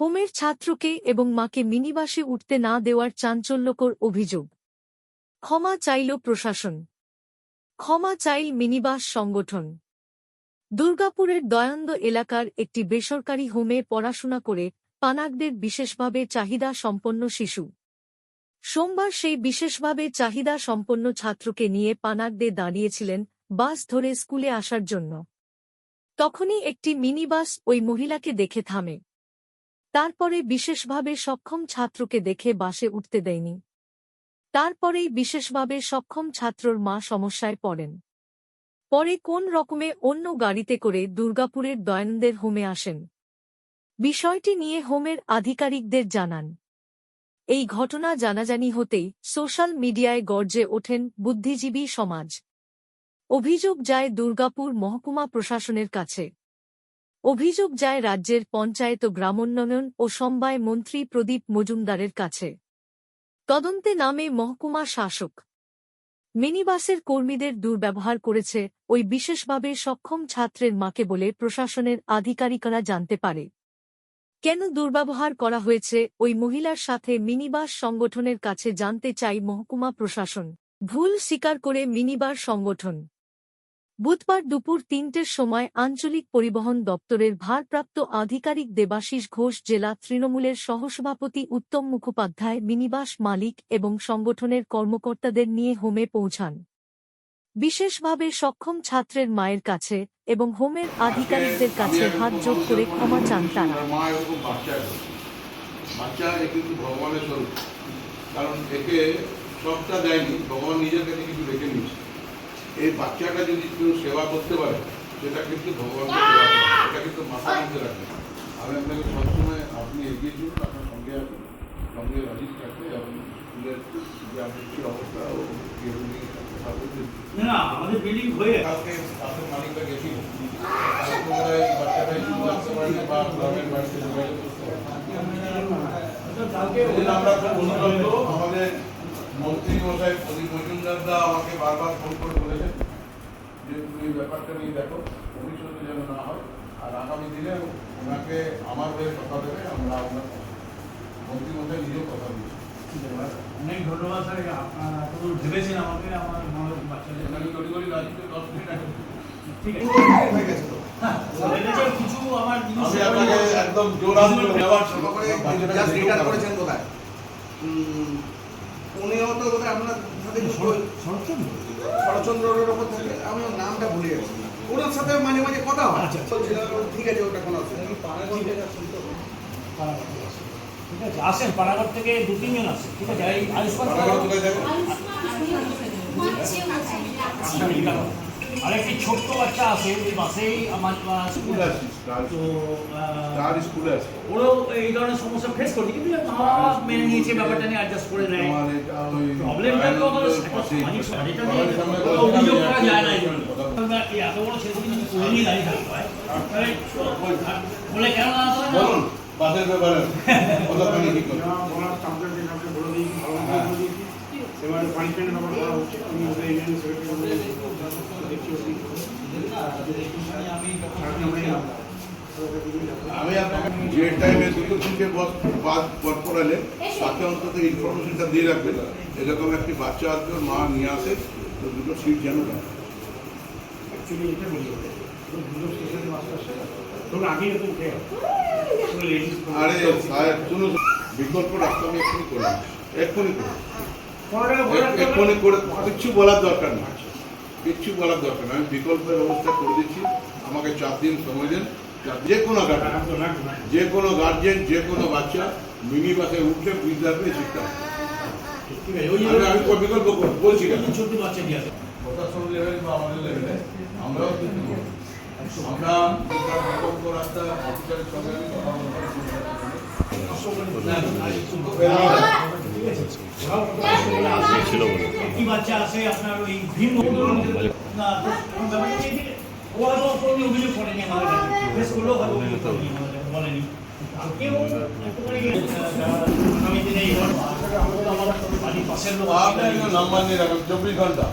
হোমের ছাত্রকে এবং মাকে মিনিবাসে উঠতে না দেওয়ার চাঞ্চল্যকর অভিযোগ। ক্ষমা চাইল প্রশাসন। ক্ষমা চাইল মিনিবাস সংগঠন। দুর্গাপুরের দয়ান্দ এলাকার একটি বেসরকারি হোমে পড়াশোনা করে পানাকদের বিশেষভাবে চাহিদা সম্পন্ন শিশু। সোমবার সেই বিশেষভাবে চাহিদা সম্পন্ন ছাত্রকে নিয়ে পানাকদে দাঁড়িয়েছিলেন বাস ধরে স্কুলে আসার জন্য। তখনই একটি মিনিবাস ওই মহিলাকে দেখে থামে। তারপরে বিশেষভাবে সক্ষম ছাত্রকে দেখে বাসে উঠতে দেয়নি। তারপরেই বিশেষভাবে সক্ষম ছাত্রর মা সমস্যায় পড়েন। পরে কোন রকমে অন্য গাড়িতে করে দুর্গাপুরের দয়ানন্দের হোমে আসেন। বিষয়টি নিয়ে হোমের আধিকারিকদের জানান। এই ঘটনা জানাজানি হতেই সোশ্যাল মিডিয়ায় গর্জে ওঠেন বুদ্ধিজীবী সমাজ। অভিযোগ যায় দুর্গাপুর মহকুমা প্রশাসনের কাছে। অভিযোগ যায় রাজ্যের পঞ্চায়েত গ্রামোন্নয়ন ও সমবায় মন্ত্রী প্রদীপ মজুমদারের কাছে। তদন্তে নামে মহকুমা শাসক। মিনিবাসের কর্মীদের দুর্ব্যবহার করেছে ওই বিশেষভাবে সক্ষম ছাত্রের মাকে বলে প্রশাসনের আধিকারিকরা জানতে পারে। কেন দুর্ব্যবহার করা হয়েছে ওই মহিলার সাথে মিনিবাস সংগঠনের কাছে জানতে চাই মহকুমা প্রশাসন। ভুল স্বীকার করে মিনিবার সংগঠন। বুধবার দুপুর তিনটের সময় আঞ্চলিক পরিবহন দপ্তরের ভারপ্রাপ্ত আধিকারিক দেবাশিস ঘোষ জেলা তৃণমূলের সহসভাপতি উত্তম মুখোপাধ্যায় মিনিবাস মালিক এবং সংগঠনের কর্মকর্তাদের নিয়ে হোমে পৌঁছান। বিশেষভাবে সক্ষম ছাত্রের মায়ের কাছে এবং হোমের আধিকারিকদের কাছে হাত যোগ করে ক্ষমা চান তারা। কারণ একে সবটা দেয়নি ভগবান নিজের কাছে কিছু রেখে নিয়েছে এই বাচ্চাটা যদি কেউ সেবা করতে পারে সেটা কিন্তু এটা কিন্তু মধ্যে রাখবে। আমি আপনাকে সবসময় আপনি এগিয়ে চলুন আপনার সঙ্গে সঙ্গে থাকবে এবং স্কুলের যে আপনি অবস্থা ও এগুলি না আমাদের বিল্ডিং হয়ে কালকে বাসের মালিকটা গেছিল। কালকে ওরা এই বাচ্চাটা একটু জানতে পারেনি বা গ্রামের বাড়িতে যোগাযোগ করতে পারেনি। কালকে আমরা খুব আমাদের মন্ত্রী মশাই প্রদীপ মজুমদার দা আমাকে বারবার ফোন করে বলেছেন যে তুমি এই ব্যাপারটা নিয়ে দেখো ভবিষ্যতে যেন না হয়। আর আগামী দিনে ওনাকে আমার হয়ে কথা দেবে আমরা ওনার মন্ত্রী মশাই নিজেও কথা দিয়েছি অনেক ধন্যবাদ স্যার আপনারা এতদূর ভেবেছেন আমাকে আমার বাচ্চাদের এখানে তড়িঘড়ি রাজনীতি দশ মিনিট আগে। ঠিক আছে। হ্যাঁ, আমার জিনিস একদম জোরাল করে নেওয়ার জাস্ট রিটার্ন করেছেন কোথায়? উম, উনিও তো বোধহয় আপনার সাথে শরৎচন্দ্রের ওপর থেকে আমি ওর নামটা ভুলে গেছি। ওনার সাথে মাঝে মাঝে কথা হয়। আচ্ছা। বলছিলাম, ঠিক আছে ওটা কোনো অসুবিধা। ঠিক আছে আসেন পাড়াঘর থেকে দু তিনজন আসে ঠিক আছে আয়ুষ্মান পাড়াঘর কোথায় যাবে? আর একটি ছোট্ট বাচ্চা আছে ওই বাসেই আমার স্কুল স্টার তো স্টার স্কুলে আসি ওরাও এই ধরনের সমস্যা ফেস করছে কিন্তু মা মেনে নিয়েছে ব্যাপারটা নিয়ে অ্যাডজাস্ট করে নেয়। প্রবলেমটা তো কোনো বসে অভিযোগ করা যায় না এই কথা জন্য এত বড় ছেলেকে যদি করে নিয়ে দাঁড়িয়ে থাকতে হয় বলে। কেন না বাসের ব্যাপারে। কথা পানি কি করবে বলার কমপ্লেন যেটা বলে দিয়েছি ভালো এবারে পানিশমেন্টের ব্যাপার করা হচ্ছে আমি ওদের ইউনিয়ন সেক্রেটারি দেখছি ওটি যে টাইমে দুটো তিনটে বস বাদ বস পড়ালে তাকে অন্তত ইনফরমেশনটা দিয়ে রাখবেন এরকম একটি বাচ্চা আসবে মা নিয়ে আসে তো দুটো সিট যেন। অ্যাকচুয়ালি এটা বলি দুটো স্টেশনে মাস্টার ধরুন আগে তো উঠে আরে সাহেব শুনুন বিকল্প রাস্তা আমি এক্ষুনি করে এক্ষুনি করে এক্ষুনি করে কিচ্ছু বলার দরকার নেই। কিচ্ছু বলার দরকার নেই। আমি বিকল্পের ব্যবস্থা করে দিচ্ছি। আমাকে চার দিন সময় দেন। যে কোনো গার্জেন। রাখতো না না যে কোনো গার্জেন যে কোনো বাচ্চা মিনি বাসে উঠলে বুঝতে পারবে শিক্ষা। আমি বিকল্প বলছি ছোট্ট বাচ্চা লেভেল বা আমাদের লেভেলে আমরাও কিন্তু আমরা বিকল্প রাস্তা অফিসারের সঙ্গে আমি কথা একটি বাচ্চা আছে আপনার ওই ভিন্ন না ঠিক আছে। ও হয়তো কোনো অভিযোগ করেনি। আমাদের কাছে ফেস করলেও হয়তো অভিযোগ করেনি। আমাদের কাছে, বলেনি কালকেও একটুখানি, আহ, আগামী দিনে এই ঘটনা আসলে আমাদের আমার বাড়ির পাশের লোক আপনি একজন নাম্বার নিয়ে রাখুন চব্বিশ ঘণ্টা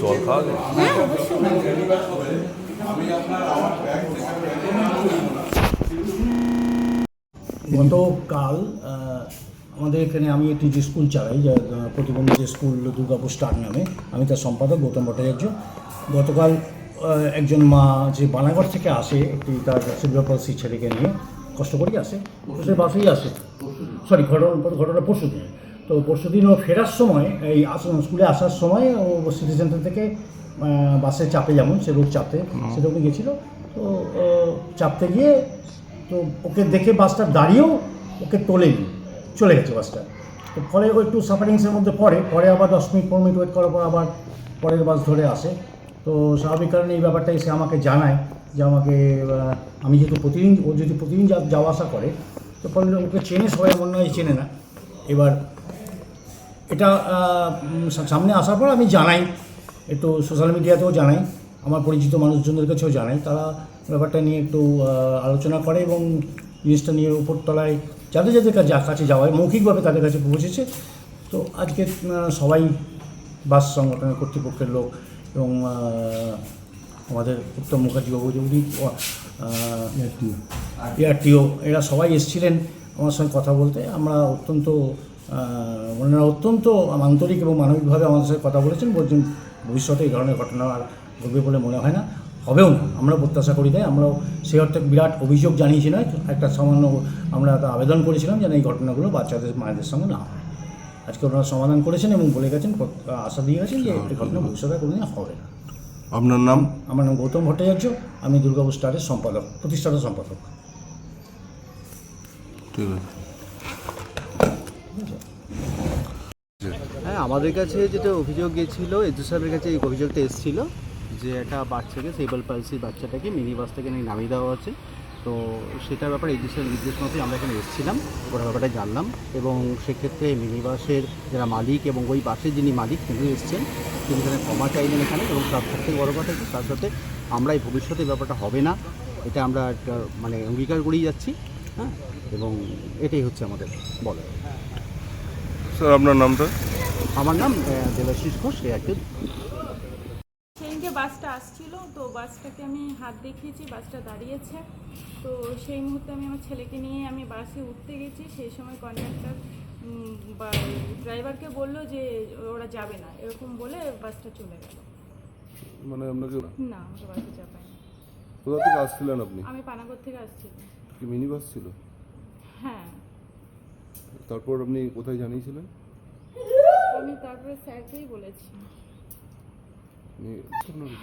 জল খাওয়া আমি আপনার আমার ব্যাগ গতকাল আমাদের এখানে আমি একটি যে স্কুল চালাই যা প্রতিবন্ধী যে স্কুল দুর্গাপুর স্টার নামে আমি তার সম্পাদক গৌতম ভট্টাচার্য। গতকাল একজন মা যে বানাগড় থেকে আসে একটি তার সিলভারপালসি ছেলেকে নিয়ে কষ্ট করেই আসে সে বাসেই আসে। সরি ঘটনা ঘটনা পরশু দিন তো পরশু দিন ও ফেরার সময় এই আস- স্কুলে আসার সময় ও সিটি সেন্টার থেকে বাসে চাপে যেমন সে রোড চাপতে সেরকম গেছিল তো চাপতে গিয়ে তো ওকে দেখে বাসটা দাঁড়িয়েও ওকে তোলেনি চলে গেছে বাসটা তো ফলে ও একটু সাফারিংসের মধ্যে পড়ে পরে আবার দশ মিনিট পনেরো মিনিট ওয়েট করার পর আবার পরের বাস ধরে আসে। তো স্বাভাবিক কারণে এই ব্যাপারটা এসে আমাকে জানায় যে আমাকে আমি যেহেতু প্রতিদিন ও যদি প্রতিদিন যা- যাওয়া আসা করে তো ফলে ওকে চেনে সবাই মনে নয় যে চেনে না। এবার এটা সামনে আসার পর আমি জানাই একটু সোশ্যাল মিডিয়াতেও জানাই আমার পরিচিত মানুষজনদের কাছেও জানাই তারা ব্যাপারটা নিয়ে একটু আলোচনা করে এবং জিনিসটা নিয়ে উপরতলায় যাদের যাদের কাছে যা- কাছে যাওয়ায় মৌখিকভাবে তাদের কাছে পৌঁছেছে। তো আজকে সবাই বাস সংগঠনের কর্তৃপক্ষের লোক এবং আমাদের উত্তম মুখার্জি বাবু যে উনি এআরটিও এরা সবাই এসেছিলেন আমার সঙ্গে কথা বলতে। আমরা অত্যন্ত ওনারা অত্যন্ত আন্তরিক এবং মানবিকভাবে আমাদের সাথে কথা বলেছেন। বলছেন ভবিষ্যতে এই ধরনের ঘটনা আর ঘটবে বলে মনে হয় না। হবেও না। আমরা প্রত্যাশা করি তাই। আমরাও সেই অর্থে বিরাট অভিযোগ জানিয়েছি নয় একটা সামান্য আমরা একটা আবেদন করেছিলাম যেন এই ঘটনাগুলো বাচ্চাদের মায়েদের সঙ্গে না হয়। আজকে ওনারা সমাধান করেছেন এবং বলে গেছেন আশা দিয়ে গেছেন যে এই ঘটনা ভবিষ্যতে কোনোদিন হবে না। আপনার নাম? আমার নাম গৌতম ভট্টাচার্য। আমি দুর্গাপুর স্টারের সম্পাদক প্রতিষ্ঠাতা সম্পাদক। ঠিক আছে। হ্যাঁ আমাদের কাছে যেটা অভিযোগ গেছিল, এজু সাহেবের কাছে এই অভিযোগটা এসেছিল যে একটা বাচ্চাকে সেবল পালসির বাচ্চাটাকে মিনি বাস থেকে নামিয়ে দেওয়া হচ্ছে। তো সেটার ব্যাপারে এজু সাহেব নির্দেশ মতোই আমরা এখানে এসেছিলাম ওরা ব্যাপারটা জানলাম এবং সেক্ষেত্রে মিনি বাসের যারা মালিক এবং ওই বাসের যিনি মালিক, তিনি এসছেন। তিনি এখানে ক্ষমা চাইলেন এখানে এবং তার থেকে বড় কথা তার সাথে আমরা এই ভবিষ্যতে ব্যাপারটা হবে না। এটা আমরা একটা মানে অঙ্গীকার করেই যাচ্ছি হ্যাঁ? এবং এটাই হচ্ছে আমাদের বলা স্যার আপনার নামটা? আমার নাম দেবাশিস ঘোষ এ একটি সেদিনকে বাসটা আসছিল তো বাসটাকে আমি হাত দেখিয়েছি বাসটা দাঁড়িয়েছে। তো সেই মুহূর্তে আমি আমার ছেলেকে নিয়ে আমি বাসে উঠতে গেছি। সেই সময় কন্ডাক্টর বা ড্রাইভারকে বলল যে ওরা যাবে না এরকম বলে বাসটা চলে গেল। মানে আপনাকে না আমাকে বাসে চাপায়নি। কোথা থেকে আসছিলেন আপনি? আমি পানাগড় থেকে আসছিলাম। কি মিনি বাস ছিল? হ্যাঁ। তারপর আপনি কোথায় জানিয়েছিলেন? আমি তারপরে স্যারকেই বলেছি।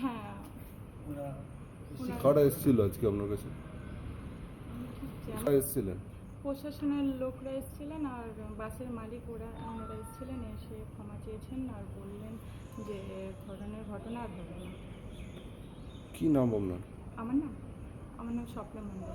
হ্যাঁ। কারা এসেছিল আজকে আপনার কাছে? কারা এসেছিলেন? প্রশাসনের লোকরা এসেছিলেন আর বাসের মালিক ওরা ওনারা এসেছিলেন এসে ক্ষমা চেয়েছেন আর বললেন যে ধরনের ঘটনা আর হবে না। কি নাম আপনার? আমার নাম আমার নাম স্বপ্না মণ্ডল।